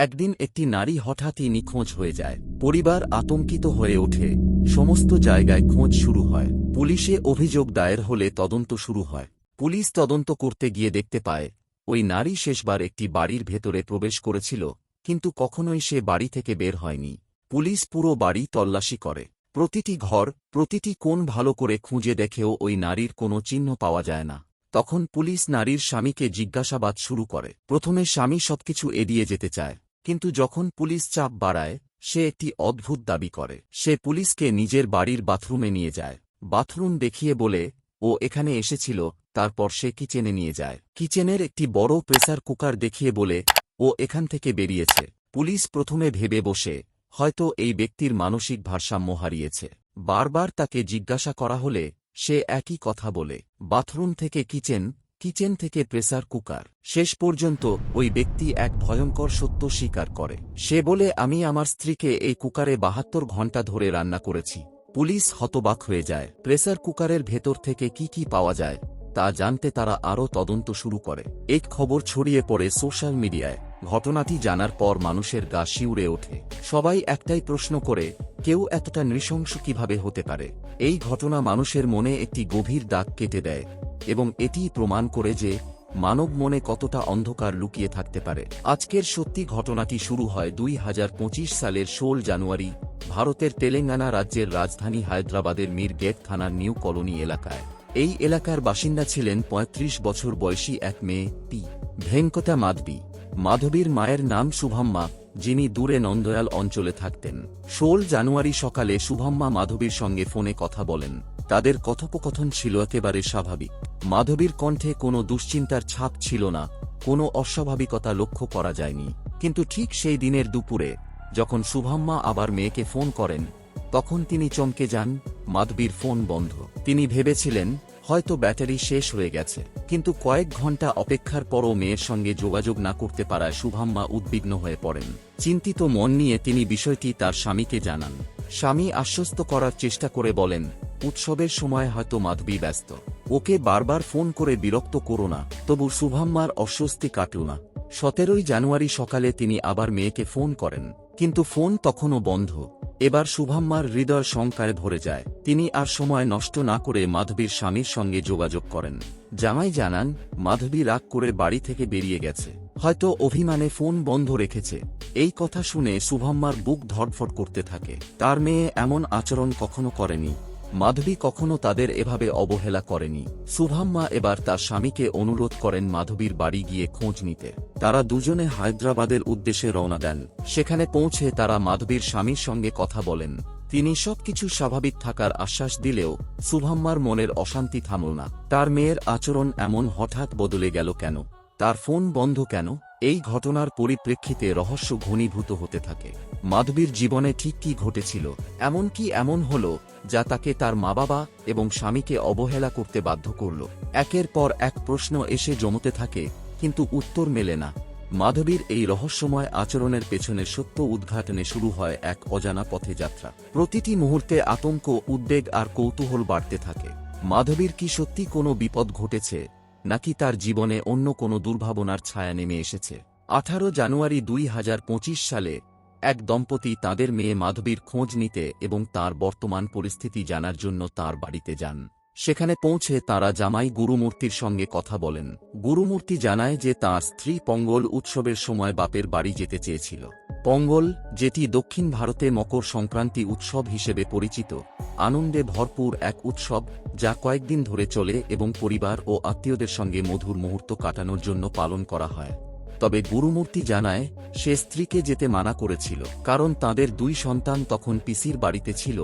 একদিন একটি নারী হঠাৎই নিখোঁজ হয়ে যায়। পরিবার আতঙ্কিত হয়ে ওঠে। সমস্ত জায়গায় খোঁজ শুরু হয়। পুলিশে অভিযোগ দায়ের হলে তদন্ত শুরু হয়। পুলিশ তদন্ত করতে গিয়ে দেখতে পায়, ওই নারী শেষবার একটি বাড়ির ভেতরে প্রবেশ করেছিল, কিন্তু কখনোই সে বাড়ি থেকে বের হয়নি। পুলিশ পুরো বাড়ি তল্লাশি করে। প্রতিটি ঘর, প্রতিটি কোন ভালো করে খুঁজে দেখেও ওই নারীর কোনো চিহ্ন পাওয়া যায় না। তখন পুলিশ নারীর স্বামীকে জিজ্ঞাসাবাদ শুরু করে। প্রথমে স্বামী সবকিছু এড়িয়ে যেতে চায়। কিন্তু যখন পুলিশ চাপ বাড়ায়, সে একটি অদ্ভুত দাবি করে। সে পুলিশকে নিজের বাড়ির বাথরুমে নিয়ে যায়। বাথরুম দেখিয়ে বলে, ও এখানে এসেছিল, তারপর সে কিচেনে নিয়ে যায়। কিচেনের একটি বড় প্রেসার কুকার দেখিয়ে বলে, ও এখান থেকে বেরিয়েছে। পুলিশ প্রথমে ভেবে বসে, হয়তো এই ব্যক্তির মানসিক ভারসাম্য হারিয়েছে। বারবার তাকে জিজ্ঞাসা করা হলে, সে একই কথা বলে, বাথরুম থেকে কিচেন কিচেন থেকে প্রেসার কুকার। শেষ পর্যন্ত ওই ব্যক্তি এক ভয়ঙ্কর সত্য স্বীকার করে। সে বলে, আমি আমার স্ত্রীকে এই কুকারে বাহাত্তর ঘণ্টা ধরে রান্না করেছি। পুলিশ হতবাক হয়ে যায়। প্রেসার কুকারের ভেতর থেকে কি কি পাওয়া যায়, তা জানতে তারা আরও তদন্ত শুরু করে। এক খবর ছড়িয়ে পড়ে সোশ্যাল মিডিয়ায়। ঘটনাটি জানার পর মানুষের গা শিউরে ওঠে। সবাই একটাই প্রশ্ন করে, কেউ এতটা নৃশংস কীভাবে হতে পারে? এই ঘটনা মানুষের মনে একটি গভীর দাগ কেটে দেয় এবং এটিই প্রমাণ করে যে মানব মনে কতটা অন্ধকার লুকিয়ে থাকতে পারে। আজকের সত্যি ঘটনাটি শুরু হয় দুই হাজার পঁচিশ সালের ষোল জানুয়ারি, ভারতের তেলেঙ্গানা রাজ্যের রাজধানী হায়দ্রাবাদের মীর গেট থানার নিউ কলোনি এলাকায়। এই এলাকার বাসিন্দা ছিলেন ৩৫ বছর বয়সী এক মেয়ে, পি। ভেঙ্কতা মাধবী মাধবীর মায়ের নাম শুভাম্মা, যিনি দূরে নন্দয়াল অঞ্চলে থাকতেন। ষোল জানুয়ারি সকালে শুভাম্মা মাধবীর সঙ্গে ফোনে কথা বলেন। তাদের কথোপকথন ছিল একেবারে স্বাভাবিক। মাধবীর কণ্ঠে কোনো দুশ্চিন্তার ছাপ ছিল না, কোনো অস্বাভাবিকতা লক্ষ্য করা যায়নি। কিন্তু ঠিক সেই দিনের দুপুরে, যখন শুভাম্মা আবার মেয়েকে ফোন করেন, তখন তিনি চমকে যান, মাধবীর ফোন বন্ধ। তিনি ভেবেছিলেন হয়তো ব্যাটারি শেষ হয়ে গেছে, কিন্তু কয়েক ঘণ্টা অপেক্ষার পরও মেয়ের সঙ্গে যোগাযোগ না করতে পারায় শুভাম্মা উদ্বিগ্ন হয়ে পড়েন। চিন্তিত মন নিয়ে তিনি বিষয়টি তার স্বামীকে জানান। স্বামী আশ্বস্ত করার চেষ্টা করে বলেন, উৎসবের সময় হয়তো মাধবী ব্যস্ত। ওকে বারবার ফোন করে বিরক্ত করো না, তবু শুভাম্মার অস্বস্তি কাটল না। সতেরোই জানুয়ারি সকালে তিনি আবার মেয়েকে ফোন করেন। কিন্তু ফোন তখনও বন্ধ। এবার শুভাম্মার হৃদয় শঙ্কায় ভরে যায়। তিনি আর সময় নষ্ট না করে মাধবীর স্বামীর সঙ্গে যোগাযোগ করেন। জামাই জানান, মাধবী রাগ করে বাড়ি থেকে বেরিয়ে গেছে। হয়তো অভিমানে ফোন বন্ধ রেখেছে। এই কথা শুনে শুভম্মার বুক ধরফট করতে থাকে। তার মেয়ে এমন আচরণ কখনো করেনি। মাধবী কখনো তাদের এভাবে অবহেলা করেনি। সুভাম্মা এবার তার স্বামীকে অনুরোধ করেন মাধবীর বাড়ি গিয়ে খোঁজ নিতে। তারা দুজনে হায়দ্রাবাদের উদ্দেশ্যে রওনা দেন। সেখানে পৌঁছে তারা মাধবীর স্বামীর সঙ্গে কথা বলেন। তিনি সবকিছু স্বাভাবিক থাকার আশ্বাস দিলেও সুভাম্মার মনের অশান্তি থামল না। তার মেয়ের আচরণ এমন হঠাৎ বদলে গেল কেন? তার ফোন বন্ধ কেন? এই ঘটনার পরিপ্রেক্ষিতে রহস্য ঘনীভূত হতে থাকে। মাধবীর জীবনে ঠিক কি ঘটেছিল, এমন কি এমন হল, যা তাকে তার মা বাবা এবং স্বামীকে অবহেলা করতে বাধ্য করল। একের পর এক প্রশ্ন এসে জমতে থাকে, কিন্তু উত্তর মেলে না। মাধবীর এই রহস্যময় আচরণের পেছনে সত্য উদ্ঘাটনে শুরু হয় এক অজানা পথে যাত্রা। প্রতিটি মুহূর্তে আতঙ্ক, উদ্বেগ আর কৌতূহল বাড়তে থাকে। মাধবীর কি সত্যি কোনো বিপদ ঘটেছে নাকি তার জীবনে অন্য কোনো দুর্ভাবনার ছায়া নেমে এসেছে। আঠারো জানুয়ারি দুই হাজার পঁচিশ সালে এক দম্পতি তাদের মেয়ে মাধবীর খোঁজ নিতে এবং তার বর্তমান পরিস্থিতি জানার জন্য তার বাড়িতে যান। সেখানে পৌঁছে তারা জামাই গুরুমূর্তির সঙ্গে কথা বলেন। গুরুমূর্তি জানায় যে তার স্ত্রী পঙ্গল উৎসবের সময় বাপের বাড়ি যেতে চেয়েছিল। পঙ্গল, যেটি দক্ষিণ ভারতে মকর সংক্রান্তি উৎসব হিসেবে পরিচিত, আনন্দে ভরপুর এক উৎসব, যা কয়েকদিন ধরে চলে এবং পরিবার ও আত্মীয়দের সঙ্গে মধুর মুহূর্ত কাটানোর জন্য পালন করা হয়। তবে গুরুমূর্তি জানায়, সে স্ত্রীকে যেতে মানা করেছিল, কারণ তাদের দুই সন্তান তখন পিসির বাড়িতে ছিল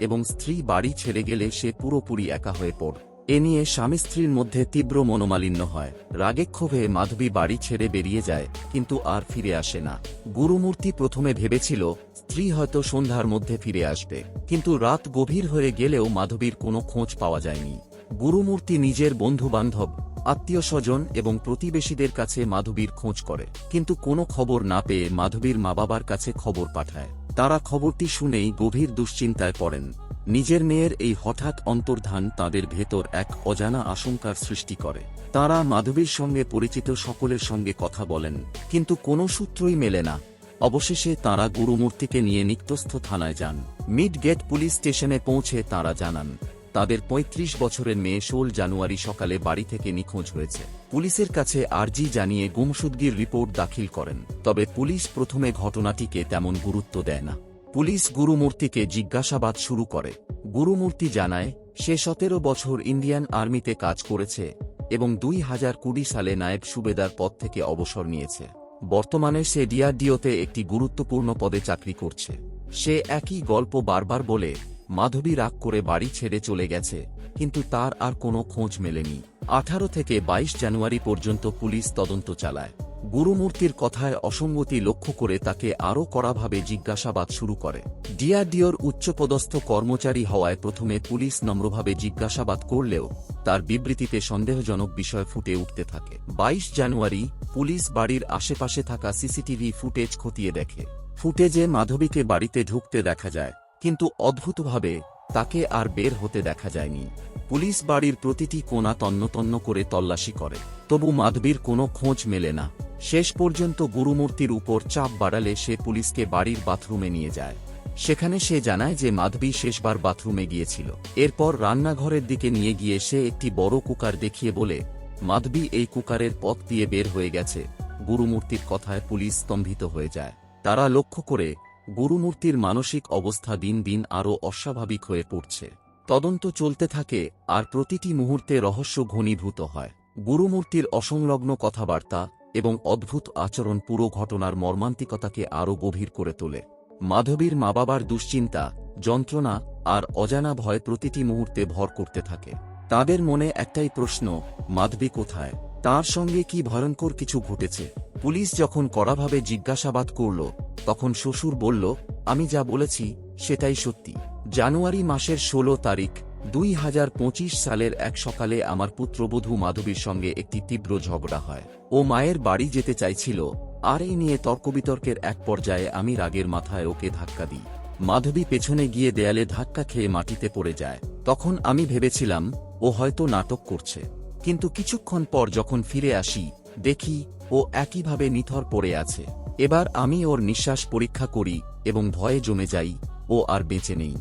এবং স্ত্রী বাড়ি ছেড়ে গেলে সে পুরোপুরি একা হয়ে পড় এ নিয়ে স্বামী স্ত্রীর মধ্যে তীব্র মনোমালিন্য হয়। রাগে ক্ষোভে মাধবী বাড়ি ছেড়ে বেরিয়ে যায়, কিন্তু আর ফিরে আসে না। গুরুমূর্তি প্রথমে ভেবেছিল, স্ত্রী হয়তো সন্ধ্যার মধ্যে ফিরে আসবে, কিন্তু রাত গভীর হয়ে গেলেও মাধবীর কোনো খোঁজ পাওয়া যায়নি। গুরুমূর্তি নিজের বন্ধু বান্ধব আত্মীয় স্বজন এবং প্রতিবেশীদের কাছে মাধবীর খোঁজ করে, কিন্তু কোনো খবর না পেয়ে মাধবীর মা বাবার কাছে খবর পাঠায়। তারা খবরটি শুনেই গভীর দুশ্চিন্তায় পড়েন। নিজের মেয়ের এই হঠাৎ অন্তর্ধান তাদের ভেতর এক অজানা আশঙ্কার সৃষ্টি করে। তারা মাধবীর সঙ্গে পরিচিত সকলের সঙ্গে কথা বলেন, কিন্তু কোনো সূত্রই মেলে না। অবশেষে তাঁরা গুরুমূর্তিকে নিয়ে নিত্যস্থ থানায় যান। মিড গেট পুলিশ স্টেশনে পৌঁছে তাঁরা জানান, তাদের ৩৫ বছরের মেয়ে ষোল জানুয়ারি সকালে বাড়ি থেকে নিখোঁজ হয়েছে। পুলিশের কাছে আর্জি জানিয়ে গুমসুদগির রিপোর্ট দাখিল করেন, তবে পুলিশ প্রথমে ঘটনাটিকে তেমন গুরুত্ব দেয় না। পুলিশ গুরুমূর্তিকে জিজ্ঞাসাবাদ শুরু করে। গুরুমূর্তি জানায়, সে সতেরো বছর ইন্ডিয়ান আর্মিতে কাজ করেছে এবং দুই হাজার কুড়ি সালে নায়েব সুবেদার পদ থেকে অবসর নিয়েছে। বর্তমানে সে ডিআরডিওতে একটি গুরুত্বপূর্ণ পদে চাকরি করছে। সে একই গল্প বারবার বলে, মাধবী রাগ করে বাড়ি ছেড়ে চলে গেছে, কিন্তু তার আর কোনো খোঁজ মেলেনি। আঠারো থেকে ২২ জানুয়ারি পর্যন্ত পুলিশ তদন্ত চালায়। গুরুমূর্তির কথায় অসঙ্গতি লক্ষ্য করে তাকে আরও কড়াভাবে জিজ্ঞাসাবাদ শুরু করে। ডিআরডিওর উচ্চপদস্থ কর্মচারী হওয়ায় প্রথমে পুলিশ নম্রভাবে জিজ্ঞাসাবাদ করলেও তার বিবৃতিতে সন্দেহজনক বিষয় ফুটে উঠতে থাকে। ২২ জানুয়ারি পুলিশ বাড়ির আশেপাশে থাকা সিসিটিভি ফুটেজ খতিয়ে দেখে। ফুটেজে মাধবীকে বাড়িতে ঢুকতে দেখা যায়, কিন্তু অদ্ভুতভাবে তাকে আর বের হতে দেখা যায়নি। পুলিশ বাড়ির প্রতিটি কোণা তন্নতন্ন করে তল্লাশি করে। তবু মাধবীর কোনো খোঁজ মেলে না। শেষ পর্যন্ত গুরুমূর্তির উপর চাপ বাড়ালে সে পুলিশকে বাড়ির বাথরুমে নিয়ে যায়। সেখানে সে জানায় যে মাধবী শেষবার বাথরুমে গিয়েছিল। এরপর রান্নাঘরের দিকে নিয়ে গিয়ে সে একটি বড় কুকার দেখিয়ে বলে, মাধবী এই কুকারের পথ দিয়ে বের হয়ে গেছে। গুরুমূর্তির কথায় পুলিশ স্তম্ভিত হয়ে যায়। তারা লক্ষ্য করে, গুরুমূর্তির মানসিক অবস্থা দিন দিন আরও অস্বাভাবিক হয়ে পড়ছে। তদন্ত চলতে থাকে, আর প্রতিটি মুহূর্তে রহস্য ঘনীভূত হয়। গুরুমূর্তির অসংলগ্ন কথাবার্তা এবং অদ্ভুত আচরণ পুরো ঘটনার মর্মান্তিকতাকে আরও গভীর করে তোলে। মাধবীর মা বাবার দুশ্চিন্তা, যন্ত্রণা আর অজানা ভয় প্রতিটি মুহূর্তে ভর করতে থাকে। তাদের মনে একটাই প্রশ্ন, মাধবী কোথায়? তার সঙ্গে কি ভয়ঙ্কর কিছু ঘটেছে? পুলিশ যখন কড়াভাবে জিজ্ঞাসাবাদ করল, তখন শ্বশুর বলল, আমি যা বলেছি, সেটাই সত্যি। জানুয়ারি মাসের ১৬ তারিখ, দুই হাজার পঁচিশ সালের এক সকালে আমার পুত্রবধূ মাধবীর সঙ্গে একটি তীব্র ঝগড়া হয়। ও মায়ের বাড়ি যেতে চাইছিল, আর এই নিয়ে তর্কবিতর্কের এক পর্যায়ে আমি রাগের মাথায় ওকে ধাক্কা দিই। মাধবী পেছনে গিয়ে দেয়ালে ধাক্কা খেয়ে মাটিতে পড়ে যায়। তখন আমি ভেবেছিলাম, ও হয়তো নাটক করছে। কিন্তু কিছুক্ষণ পর যখন ফিরে আসি, দেখি ও একইভাবে নিথর পড়ে আছে। এবার আমি ওর নিঃশ্বাস পরীক্ষা করি এবং ভয়ে জমে যাই, ও আর বেঁচে নেই।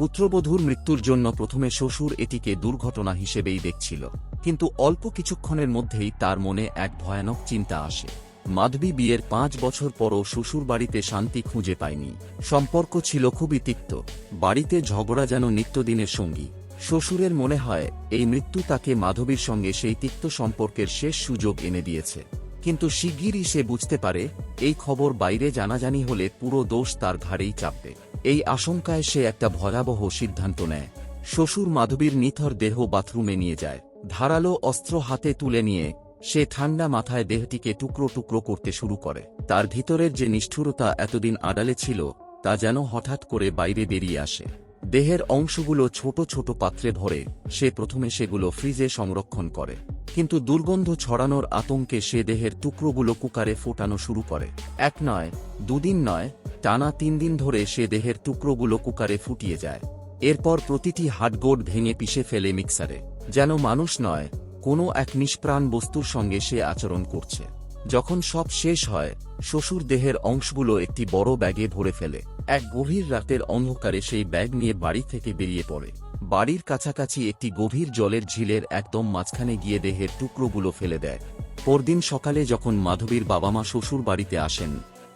পুত্রবধূর মৃত্যুর জন্য প্রথমে শ্বশুর এটিকে দুর্ঘটনা হিসেবেই দেখছিল। কিন্তু অল্প কিছুক্ষণের মধ্যেই তার মনে এক ভয়ানক চিন্তা আসে। মাধবী বিয়ের পাঁচ বছর পরও শ্বশুর বাড়িতে শান্তি খুঁজে পায়নি। সম্পর্ক ছিল খুবই তিক্ত। বাড়িতে ঝগড়া যেন নিত্যদিনের সঙ্গী। শ্বশুরের মনে হয়, এই মৃত্যু তাকে মাধবীর সঙ্গে সেই তিক্ত সম্পর্কের শেষ সুযোগ এনে দিয়েছে। কিন্তু শিগগিরই সে বুঝতে পারে, এই খবর বাইরে জানাজানি হলে পুরো দোষ তার ঘাড়েই চাপবে। এই আশঙ্কায় সে একটা ভয়াবহ সিদ্ধান্ত নেয়। শ্বশুর মাধবীর নিথর দেহ বাথরুমে নিয়ে যায়। ধারালো অস্ত্র হাতে তুলে নিয়ে সে ঠান্ডা মাথায় দেহটিকে টুকরো টুকরো করতে শুরু করে। তার ভিতরের যে নিষ্ঠুরতা এতদিন আড়ালে ছিল, তা যেন হঠাৎ করে বাইরে বেরিয়ে আসে। দেহের অংশগুলো ছোট ছোট পাত্রে ভরে, সে প্রথমে সেগুলো ফ্রিজে সংরক্ষণ করে। কিন্তু দুর্গন্ধ ছড়ানোর আতঙ্কে সে দেহের টুকরোগুলো কুকারে ফোটানো শুরু করে। এক নয়, দুদিন নয়, টানা তিন দিন ধরে সে দেহের টুকরোগুলো কুকারে ফুটিয়ে যায়। এরপর প্রতিটি হাটগোড় ভেঙে পিষে ফেলে মিক্সারে। যেন মানুষ নয়, কোনো এক নিষ্প্রাণ বস্তুর সঙ্গে সে আচরণ করছে। যখন সব শেষ হয়, শ্বশুর দেহের অংশগুলো একটি বড় ব্যাগে ভরে ফেলে। এক গভীর রাতের অন্ধকারে সেই ব্যাগ নিয়ে বাড়ি থেকে বেরিয়ে পড়ে। বাড়ির কাছাকাছি একটি গভীর জলের ঝিলের একদম মাঝখানে গিয়ে দেহের টুকরোগুলো ফেলে দেয়। পরদিন সকালে যখন মাধবীর বাবা মা শ্বশুর বাড়িতে আসেন,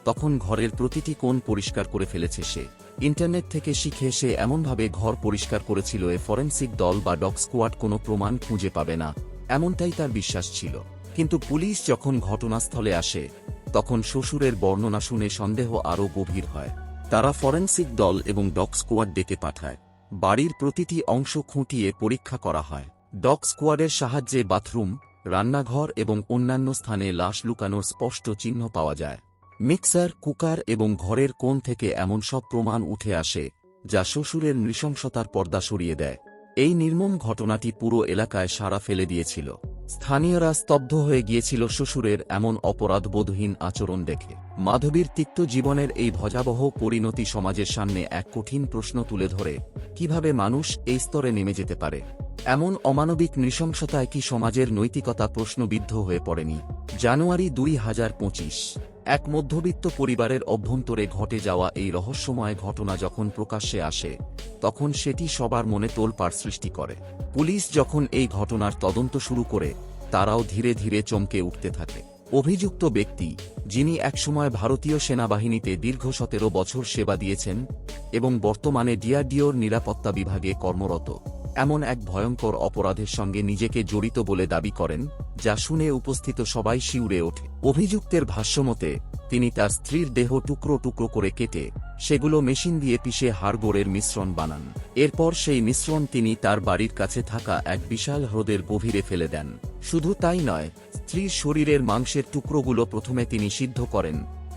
তখন ঘরের প্রতিটি কোণ পরিষ্কার করে ফেলেছে সে। ইন্টারনেট থেকে শিখে সে এমনভাবে ঘর পরিষ্কার করেছিল, এ ফরেন্সিক দল বা ডগ স্কোয়াড কোনো প্রমাণ খুঁজে পাবে না, এমনটাই তার বিশ্বাস ছিল। কিন্তু পুলিশ যখন ঘটনাস্থলে আসে, তখন শ্বশুরের বর্ণনা শুনে সন্দেহ আরও গভীর হয়। তারা ফরেন্সিক দল এবং ডগ স্কোয়াড ডেকে পাঠায়। বাড়ির প্রতিটি অংশ খুঁটিয়ে পরীক্ষা করা হয়। ডগ স্কোয়াডের সাহায্যে বাথরুম, রান্নাঘর এবং অন্যান্য স্থানে লাশ লুকানোর স্পষ্ট চিহ্ন পাওয়া যায়। মিক্সার, কুকার এবং ঘরের কোণ থেকে এমন সব প্রমাণ উঠে আসে, যা শ্বশুরের নৃশংসতার পর্দা সরিয়ে দেয়। এই নির্মম ঘটনাটি পুরো এলাকায় সাড়া ফেলে দিয়েছিল। স্থানীয়রা স্তব্ধ হয়ে গিয়েছিল শ্বশুরের এমন অপরাধবোধহীন আচরণ দেখে। মাধবীর তিক্ত জীবনের এই ভজাবহ পরিণতি সমাজের সামনে এক কঠিন প্রশ্ন তুলে ধরে, কীভাবে মানুষ এই স্তরে নেমে যেতে পারে? এমন অমানবিক নৃশংসতায় কি সমাজের নৈতিকতা প্রশ্নবিদ্ধ হয়ে পড়েনি? জানুয়ারি দুই হাজার পঁচিশ। এক মধ্যবিত্ত পরিবারের অভ্যন্তরে ঘটে যাওয়া এই রহস্যময় ঘটনা যখন প্রকাশ্যে আসে, তখন সেটি সবার মনে তোলপাড় সৃষ্টি করে। পুলিশ যখন এই ঘটনার তদন্ত শুরু করে, তারাও ধীরে ধীরে চমকে উঠতে থাকে। অভিযুক্ত ব্যক্তি, যিনি একসময় ভারতীয় সেনাবাহিনীতে দীর্ঘ সতেরো বছর সেবা দিয়েছেন এবং বর্তমানে ডিআরডিওর নিরাপত্তা বিভাগে কর্মরত। এমন এক ভয়ঙ্কর অপরাধের সঙ্গে নিজেকে জড়িত বলে দাবি করেন, যা শুনে উপস্থিত সবাই শিউরে ওঠে। অভিযুক্তের ভাষ্যমতে, তিনি তার স্ত্রীর দেহ টুকরো টুকরো করে কেটে, সেগুলো মেশিন দিয়ে পিষে হাড়গোড়ের মিশ্রণ বানান। এরপর সেই মিশ্রণ তিনি তার বাড়ির কাছে থাকা এক বিশাল হ্রদের গভীরে ফেলে দেন। শুধু তাই নয়, স্ত্রীর শরীরের মাংসের টুকরোগুলো প্রথমে তিনি সিদ্ধ করেন,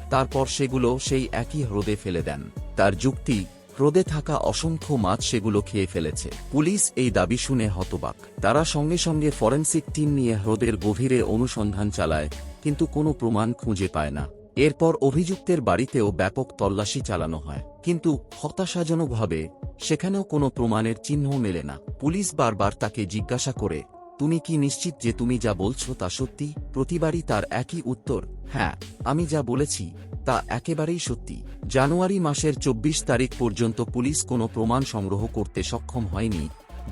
তারপর সেগুলো সেই একই হ্রদে ফেলে দেন। তার যুক্তি হ্রদে থাকা অসংখ্য মাছ সেগুলো খেয়ে ফেলেছে। পুলিশ এই দাবি শুনে হতবাক। তারা সঙ্গে সঙ্গে ফরেন্সিক টিম নিয়ে হ্রদের গভীরে অনুসন্ধান চালায়, কিন্তু কোনো প্রমাণ খুঁজে পায় না। এরপর অভিযুক্তের বাড়িতেও ব্যাপক তল্লাশি চালানো হয়। কিন্তু হতাশাজনকভাবে সেখানেও কোনো প্রমাণের চিহ্ন মেলে না। পুলিশ বারবার তাকে জিজ্ঞাসা করে তুমি কি নিশ্চিত যে তুমি যা বলছো তা সত্যি? প্রতিবারই তার একই উত্তর হ্যাঁ আমি যা বলেছি, তা একেবারেই সত্যি। জানুয়ারি মাসের চব্বিশ তারিখ পর্যন্ত পুলিশ কোনো প্রমাণ সংগ্রহ করতে সক্ষম হয়নি,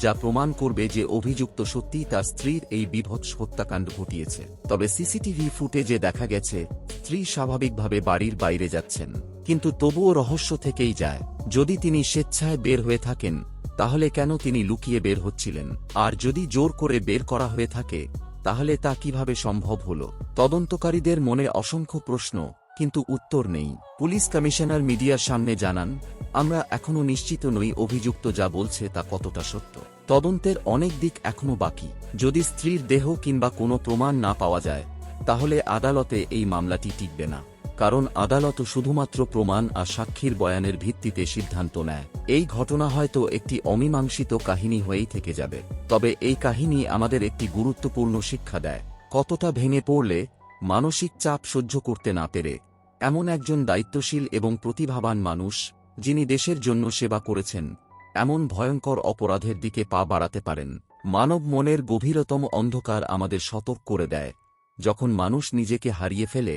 যা প্রমাণ করবে যে অভিযুক্ত সত্যিই তার স্ত্রীর এই বিভৎস হত্যাকাণ্ড ঘটিয়েছে। তবে সিসিটিভি ফুটেজে দেখা গেছে, স্ত্রী স্বাভাবিকভাবে বাড়ির বাইরে যাচ্ছেন, কিন্তু তবুও রহস্য থেকেই যায়। যদি তিনি স্বেচ্ছায় বের হয়ে থাকেন তাহলে কেন তিনি লুকিয়ে বের হচ্ছিলেন? আর যদি জোর করে বের করা হয়ে থাকে, তাহলে তা কীভাবে সম্ভব হল? তদন্তকারীদের মনে অসংখ্য প্রশ্ন, কিন্তু উত্তর নেই। পুলিশ কমিশনার মিডিয়ার সামনে জানান, আমরা এখনও নিশ্চিত নই অভিযুক্ত যা বলছে তা কতটা সত্য। তদন্তের অনেক দিক এখনও বাকি। যদি স্ত্রীর দেহ কিংবা কোনো প্রমাণ না পাওয়া যায়, তাহলে আদালতে এই মামলাটি টিকবে না। কারণ আদালত শুধুমাত্র প্রমাণ আর সাক্ষীর বয়ানের ভিত্তিতে সিদ্ধান্ত নেয়। এই ঘটনা হয়তো একটি অমীমাংসিত কাহিনী হয়েই থেকে যাবে। তবে এই কাহিনী আমাদের একটি গুরুত্বপূর্ণ শিক্ষা দেয়। কতটা ভেঙে পড়লে মানসিক চাপ সহ্য করতে না পেরে এমন একজন দায়িত্বশীল এবং প্রতিভাবান মানুষ যিনি দেশের জন্য সেবা করেছেন, এমন ভয়ঙ্কর অপরাধের দিকে পা বাড়াতে পারেন। মানব মনের গভীরতম অন্ধকার আমাদের সতর্ক করে দেয়। যখন মানুষ নিজেকে হারিয়ে ফেলে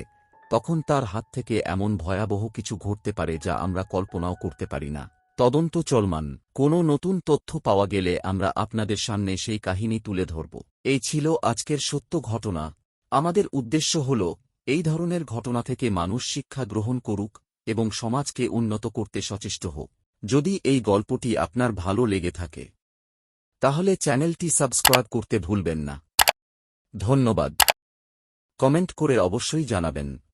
তখন তার হাত থেকে এমন ভয়াবহ কিছু ঘটতে পারে যা আমরা কল্পনাও করতে পারি না। তদন্ত চলমান। কোনো নতুন তথ্য পাওয়া গেলে আমরা আপনাদের সামনে সেই কাহিনী তুলে ধরব। এই ছিল আজকের সত্য ঘটনা। আমাদের উদ্দেশ্য হল, এই ধরনের ঘটনা থেকে মানুষ শিক্ষা গ্রহণ করুক এবং সমাজকে উন্নত করতে সচেষ্ট হোক। যদি এই গল্পটি আপনার ভালো লেগে থাকে, তাহলে চ্যানেলটি সাবস্ক্রাইব করতে ভুলবেন না। ধন্যবাদ। কমেন্ট করে অবশ্যই জানাবেন।